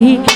আমার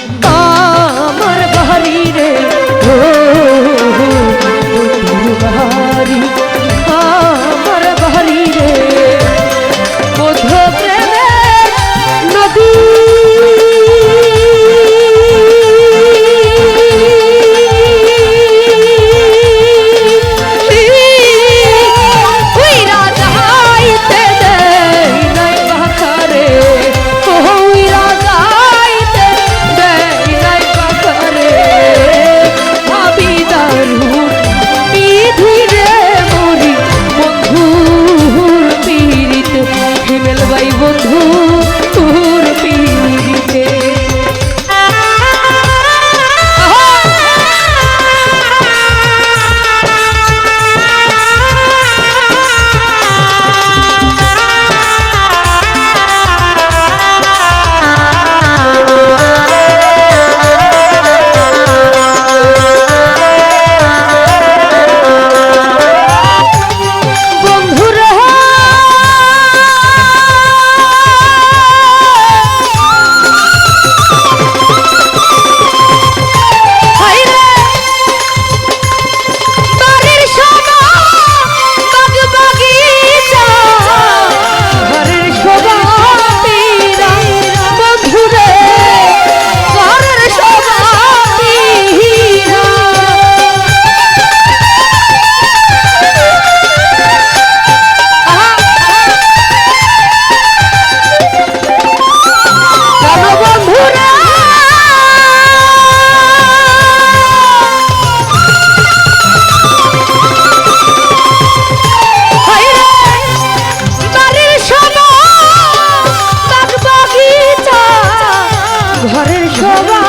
ঘরের শোভা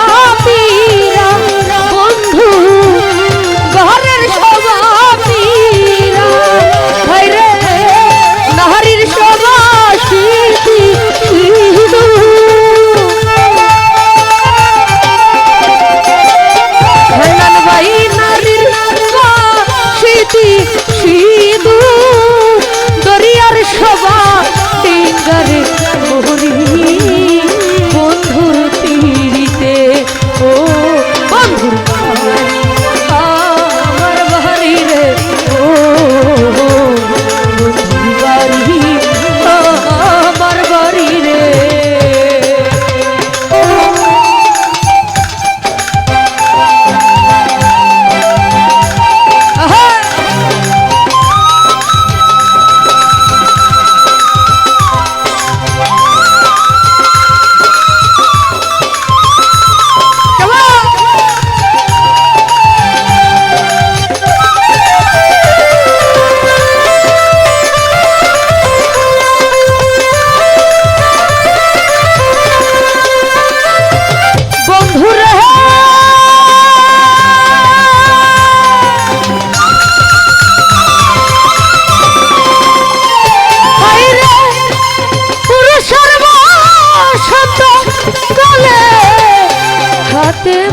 Spirit.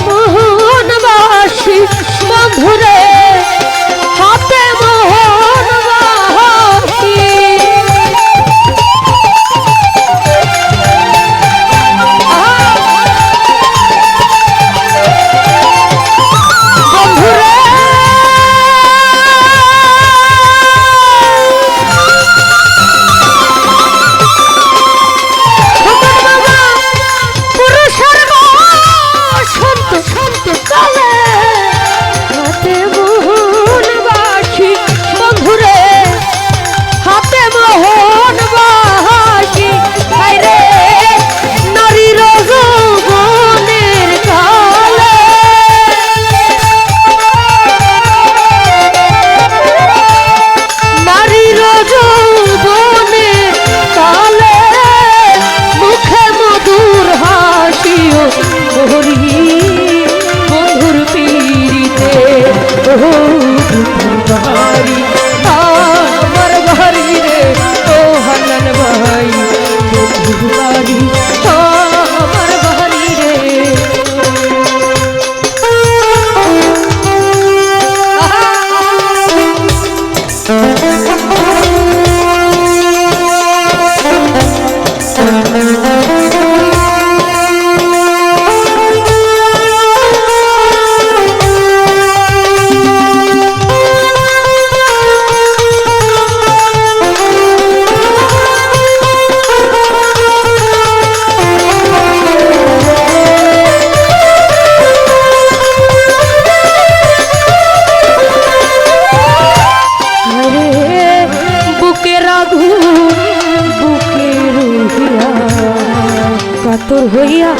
দূর হইয়া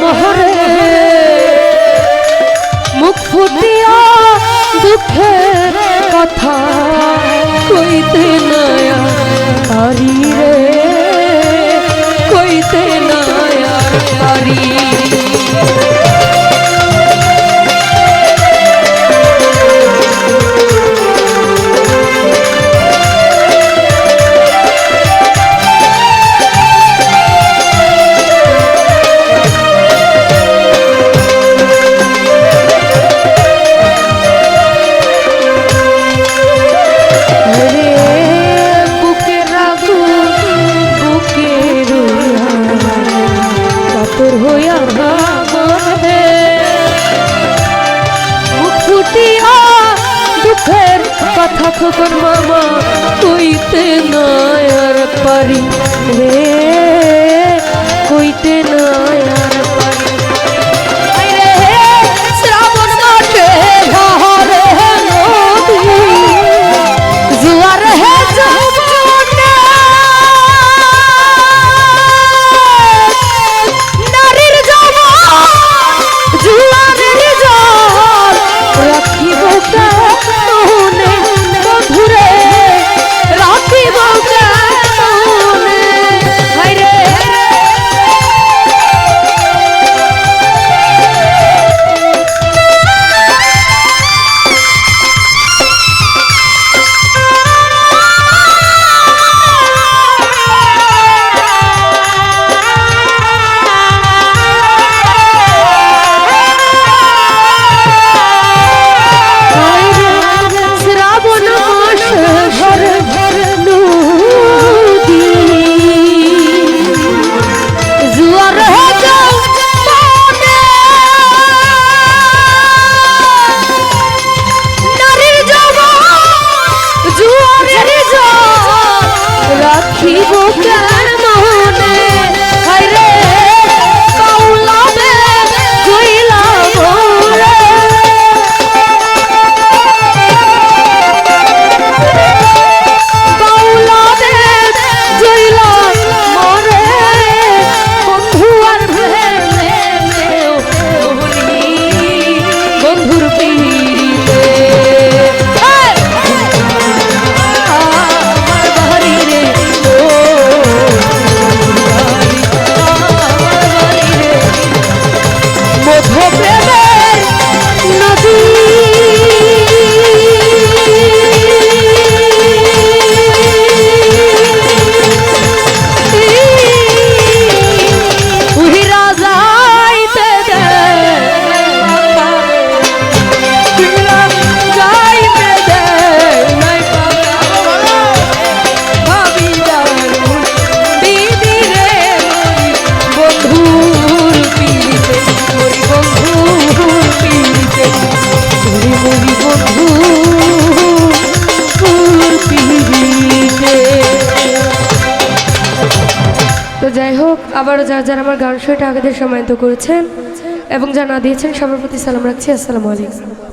মহরে মুখ ফুটিয়া দুঃখের কথা কইতে নয়া পারি তখন বাবা তুইতে নয় আর পারি রে আবারও যারা যারা আমার গান শুয়েটা আগেদের সমায়িত করেছেন এবং যা না দিয়েছেন সবার প্রতি সালাম রাখছি। আসসালামু আলাইকুম।